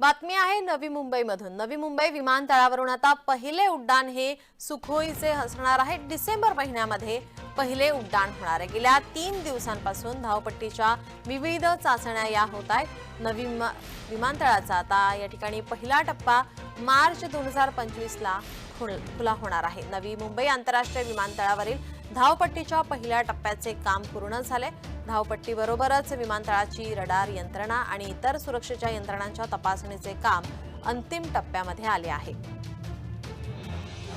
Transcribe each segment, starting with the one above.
बातमी आहे नवी मुंबईमधून. नवी मुंबई विमानतळावरून आता पहिले उड्डाण हे सुखोईचे असणार आहे. डिसेंबर महिन्यामध्ये पहिले उड्डाण होणार आहे. गेल्या तीन दिवसांपासून धावपट्टीच्या विविध चाचण्या या होत आहेत. नवी विमानतळाचा आता या ठिकाणी पहिला टप्पा मार्च दोन हजार पंचवीसला खुला होणार आहे. नवी मुंबई आंतरराष्ट्रीय विमानतळावरील धावपट्टीच्या पहिल्या टप्प्याचे काम पूर्ण झाले. धावपट्टीबरोबरच विमानतळाची रडार यंत्रणा आणि इतर सुरक्षेच्या यंत्रणांच्या तपासणीचे काम अंतिम टप्प्यामध्ये आले आहे.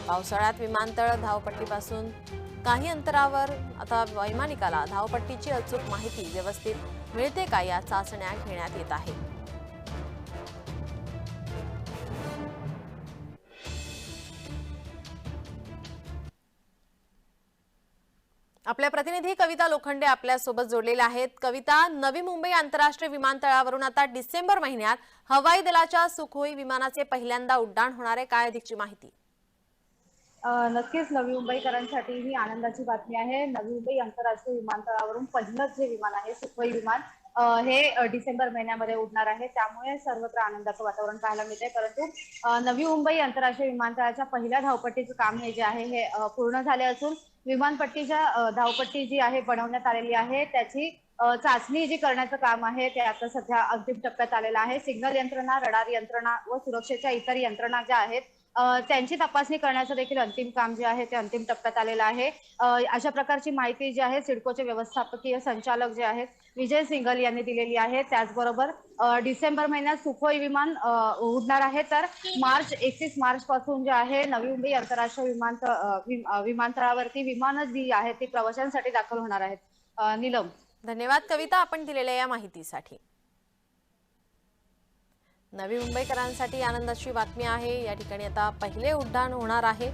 पावसाळ्यात विमानतळ धावपट्टीपासून काही अंतरावर आता वैमानिकाला धावपट्टीची अचूक माहिती व्यवस्थित मिळते का या चाचण्या घेण्यात येत आहेत आपल्या प्रतिनिधी कविता लोखंडे आपल्यासोबत जोडलेल्या आहेत. कविता नवी मुंबई आंतरराष्ट्रीय विमानतळावरून आता डिसेंबर महिन्यात हवाई दलाच्या सुखोई विमानाचे पहिल्यांदा उड्डाण होणार आहे. काय अधिकची माहिती? नक्कीच नवी मुंबईकरांसाठी ही आनंदाची बातमी आहे. नवी मुंबई आंतरराष्ट्रीय विमानतळावरून पहिलंच जे विमान आहे सुखोई विमान हे डिसेंबर महिन्यामध्ये उडणार आहे. त्यामुळे सर्वत्र आनंदाचं वातावरण पाहायला मिळते परंतु नवी मुंबई आंतरराष्ट्रीय विमानतळाच्या पहिल्या धावपट्टीचं काम हे जे आहे हे पूर्ण झाले असून विमानपट्टीच्या धावपट्टी जी आहे बनवण्यात आलेली आहे त्याची चाचणी जी करण्याचं काम आहे ते आता सध्या अंतिम टप्प्यात आलेलं आहे. सिग्नल यंत्रणा रडार यंत्रणा व सुरक्षेच्या इतर यंत्रणा ज्या आहेत त्यांची तपासणी करण्याचं देखील अंतिम काम जे आहे ते अंतिम टप्प्यात आलेलं आहे. अशा प्रकारची माहिती जी आहे सिडकोचे व्यवस्थापकीय संचालक जे आहेत विजय सिंगल यांनी दिलेली आहे. त्याचबरोबर डिसेंबर महिन्यात सुखोई विमान उडणार आहे. तर मार्च एकतीस मार्च पासून जे आहे नवी मुंबई आंतरराष्ट्रीय विमानतळ विमानतळावरती विमानं जी आहेत ती प्रवाशांसाठी दाखल होणार आहेत. नीलम. धन्यवाद कविता आपण दिलेल्या या माहितीसाठी. नवी मुंबईकरांसाठी आनंदाची बातमी आहे. या ठिकाणी आता पहिले उड्डाण होणार आहे.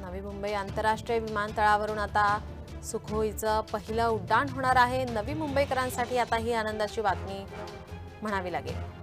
नवी मुंबई आंतरराष्ट्रीय विमानतळावरून आता सुखोईचं पहिलं उड्डाण होणार आहे. नवी मुंबईकरांसाठी आता ही आनंदाची बातमी म्हणावी लागेल.